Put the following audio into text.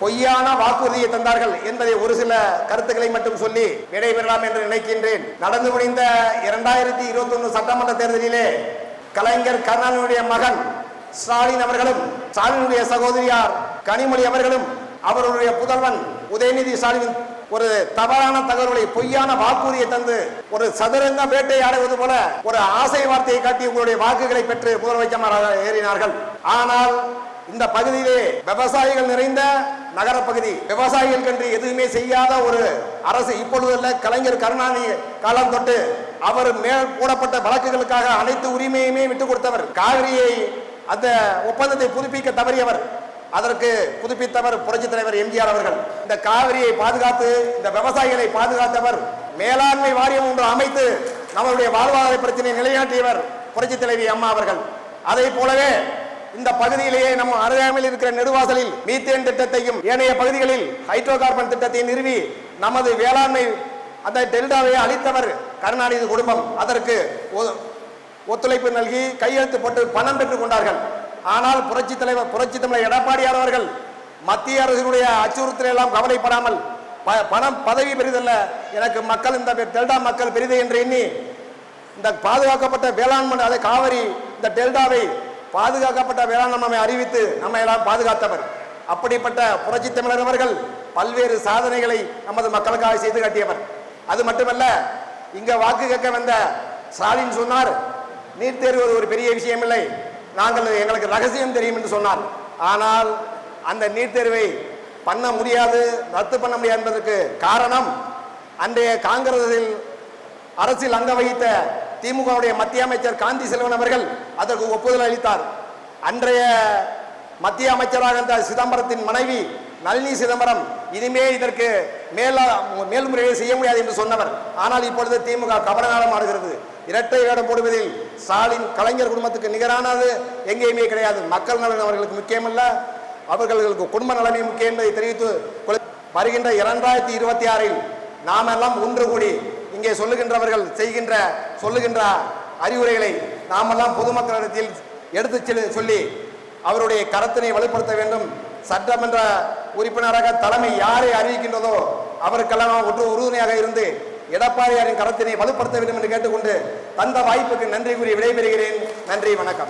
பொய்யான வாக்குறுதியை தந்தார்கள் என்பதை ஒரு சில கருத்துக்களை மட்டும் சொல்லி விடைபெறலாம் என்று நினைக்கின்றேன். நடந்து முடிந்த இரண்டாயிரத்தி இருபத்தி ஒன்று சட்டமன்ற தேர்தலிலே கலைஞர் கருணாநிதியுடைய மகன் ஸ்டாலின் அவர்களும் ஸ்டாலினுடைய சகோதரியார் கனிமொழி அவர்களும் அவருடைய புதல்வன் உதயநிதி ஸ்டாலின் ஒரு தவறான தகவலை பொய்யான வாக்குறுதியை தந்து ஒரு சதுரங்க வேட்டையாடுவது போல ஒரு ஆசை வார்த்தையை காட்டி உங்களுடைய வாக்குகளை பெற்று முதலமைச்சராக ஏறினார்கள். ஆனால் இந்த பகுதியிலே விவசாயிகள் நிறைந்த நகரப்பகுதி விவசாயிகள் கண்டு எதுவுமே செய்யாத ஒரு அரசு இப்பொழுதுள்ள கலைஞர் கருணாநிதி காலம் தொட்டு அவர் மேல் போடப்பட்ட வழக்குகளுக்காக அனைத்து உரிமையுமே விட்டுக் கொடுத்தவர். காவிரியை அந்த ஒப்பந்தத்தை புதுப்பிக்க தவறியவர். அதற்கு புதுப்பித்தவர் புரட்சித் தலைவர் எம்ஜிஆர் அவர்கள். இந்த காவிரியை பாதுகாத்து இந்த விவசாயிகளை பாதுகாத்தவர் மேலாண்மை வாரியம் ஒன்று அமைத்து நம்மளுடைய வாழ்வாதார பிரச்சனையை நிலைநாட்டியவர் புரட்சித் தலைவி அம்மா அவர்கள். அதை போலவே இந்த பகுதியிலேயே நம்ம அருகாமையில் இருக்கிற நெடுவாசலில் மீத்தேன் திட்டத்தையும் ஏனைய பகுதிகளில் ஹைட்ரோ கார்பன் திட்டத்தை நிறுவி நமது வேளாண்மை அந்த டெல்டாவை அளித்தவர் கருணாநிதி குடும்பம். அதற்கு ஒ- ஒத்துழைப்பு நல்கி கையெழுத்து போட்டு பணம் பெற்றுக் கொண்டார்கள். ஆனால் புரட்சி தலைவர் புரட்சி தலைவர் எடப்பாடியார் அவர்கள் மத்திய அரசினுடைய அச்சுறுத்தல் எல்லாம் கவலைப்படாமல் ப- பணம் பதவி பெரிதல்ல. எனக்கு மக்கள் இந்த டெல்டா மக்கள் பெரிது என்று எண்ணி இந்த பாதுகாக்கப்பட்ட வேளாண்மை அதை காவிரி இந்த டெல்டாவை பாதுகாக்கப்பட்ட வேளாண்மை அறிவித்து நம்ம எல்லாம் பாதுகாத்தவர். அப்படிப்பட்ட புரட்சி தமிழர் அவர்கள் பல்வேறு சாதனைகளை நமது மக்களுக்காக செய்து காட்டியவர். அது மட்டுமல்ல இங்க வாக்கு கேட்க வந்த ஸ்டாலின் சொன்னார் நீட் தேர்வு ஒரு பெரிய விஷயம் இல்லை. நாங்கள் எங்களுக்கு ரகசியம் தெரியும் என்று சொன்னார். ஆனால் அந்த நீட் தேர்வை பண்ண முடியாது ரத்து பண்ண முடியாது என்பதற்கு காரணம் அன்றைய காங்கிரஸில் அரசில் அங்க வகித்த திமுகவுடைய மத்திய அமைச்சர் காந்தி செல்வன் அவர்கள் அதற்கு ஒப்புதல் அளித்தார். அன்றைய மத்திய அமைச்சராக இருந்த சிதம்பரத்தின் மனைவி நளினி சிதம்பரம் இனிமே இதற்கு மேலா மேல்முறையை செய்ய முடியாது என்று சொன்னவர். ஆனால் இப்பொழுது திமுக கபடநாடம் ஆடுகிறது. இரட்டை வேடம் போடுவதில் ஸ்டாலின் கலைஞர் குடும்பத்துக்கு நிகரானது எங்கேயுமே கிடையாது. மக்கள் நலன் அவர்களுக்கு முக்கியமல்ல. அவர்களுக்கு குடும்ப நலமே முக்கியம் என்பதை தெரிவித்து வருகின்ற இரண்டாயிரத்தி இருபத்தி ஆறில் நாமெல்லாம் ஒன்று கூடி இங்கே சொல்லுகின்றவர்கள் செய்கின்ற சொல்லுகின்ற அறிவுரைகளை நாமெல்லாம் பொதுமக்களிடத்தில் எடுத்துச் செல்லு- சொல்லி அவருடைய கரத்தினை வலுப்படுத்த வேண்டும். சட்டமன்ற உறுப்பினராக தலைமை யாரை அறிவிக்கின்றதோ அவருக்கெல்லாம் ஒன்று உறுதுணையாக இருந்து எடப்பாடியாரின் கரத்தினை வலுப்படுத்த வேண்டும் என்று கேட்டுக்கொண்டு தந்த வாய்ப்புக்கு நன்றி கூறி விடைபெறுகிறேன். நன்றி வணக்கம்.